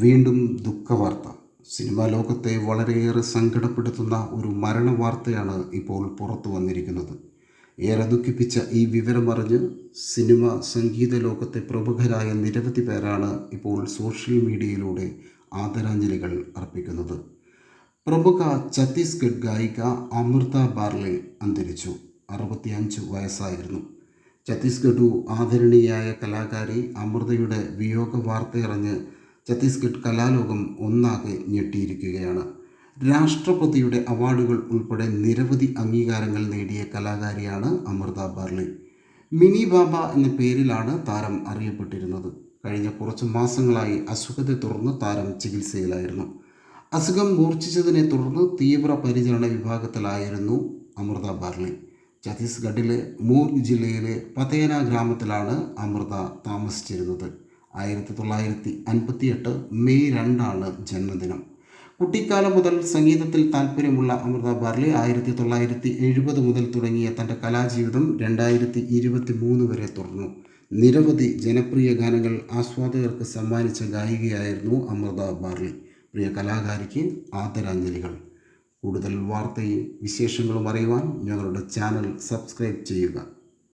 വീണ്ടും ദുഃഖവാർത്ത. സിനിമാ ലോകത്തെ വളരെയേറെ സങ്കടപ്പെടുത്തുന്ന ഒരു മരണ വാർത്തയാണ് ഇപ്പോൾ പുറത്തു വന്നിരിക്കുന്നത്. ഏറെ ദുഃഖിപ്പിച്ച ഈ വിവരമറിഞ്ഞ് സിനിമ സംഗീത ലോകത്തെ പ്രമുഖരായ നിരവധി പേരാണ് ഇപ്പോൾ സോഷ്യൽ മീഡിയയിലൂടെ ആദരാഞ്ജലികൾ അർപ്പിക്കുന്നത്. പ്രമുഖ ഛത്തീസ്ഗഡ് ഗായിക അമൃത ബാർലെ അന്തരിച്ചു. അറുപത്തിയഞ്ച് വയസ്സായിരുന്നു. ഛത്തീസ്ഗഡു ആദരണീയായ കലാകാരി അമൃതയുടെ വിയോഗ വാർത്തയറിഞ്ഞ് ഛത്തീസ്ഗഡ് കലാലോകം ഒന്നാകെ ഞെട്ടിയിരിക്കുകയാണ്. രാഷ്ട്രപതിയുടെ അവാർഡുകൾ ഉൾപ്പെടെ നിരവധി അംഗീകാരങ്ങൾ നേടിയ കലാകാരിയാണ് അമൃത ബാർലി. മിനി ബാബ എന്ന പേരിലാണ് താരം അറിയപ്പെട്ടിരുന്നത്. കഴിഞ്ഞ കുറച്ച് മാസങ്ങളായി അസുഖത്തെ തുടർന്ന് താരം ചികിത്സയിലായിരുന്നു. അസുഖം മൂർച്ഛിച്ചതിനെ തുടർന്ന് തീവ്ര പരിചരണ വിഭാഗത്തിലായിരുന്നു അമൃത ബാർലി. ഛത്തീസ്ഗഡിലെ മൂർഗ് ജില്ലയിലെ പതേന ഗ്രാമത്തിലാണ് അമൃത താമസിച്ചിരുന്നത്. ആയിരത്തി തൊള്ളായിരത്തി അൻപത്തി എട്ട് മെയ് രണ്ടാണ് ജന്മദിനം. കുട്ടിക്കാലം മുതൽ സംഗീതത്തിൽ താല്പര്യമുള്ള അമൃത ബാർലി ആയിരത്തി തൊള്ളായിരത്തി എഴുപത് മുതൽ തുടങ്ങിയ തന്റെ കലാജീവിതം രണ്ടായിരത്തി ഇരുപത്തി മൂന്ന് വരെ തുടർന്നു. നിരവധി ജനപ്രിയ ഗാനങ്ങൾ ആസ്വാദകർക്ക് സമ്മാനിച്ച ഗായികയായിരുന്നു അമൃത ബാർലി. പ്രിയ കലാകാരിക്ക് ആദരാഞ്ജലികൾ. കൂടുതൽ വാർത്തയും വിശേഷങ്ങളും അറിയുവാൻ ഞങ്ങളുടെ ചാനൽ സബ്സ്ക്രൈബ് ചെയ്യുക.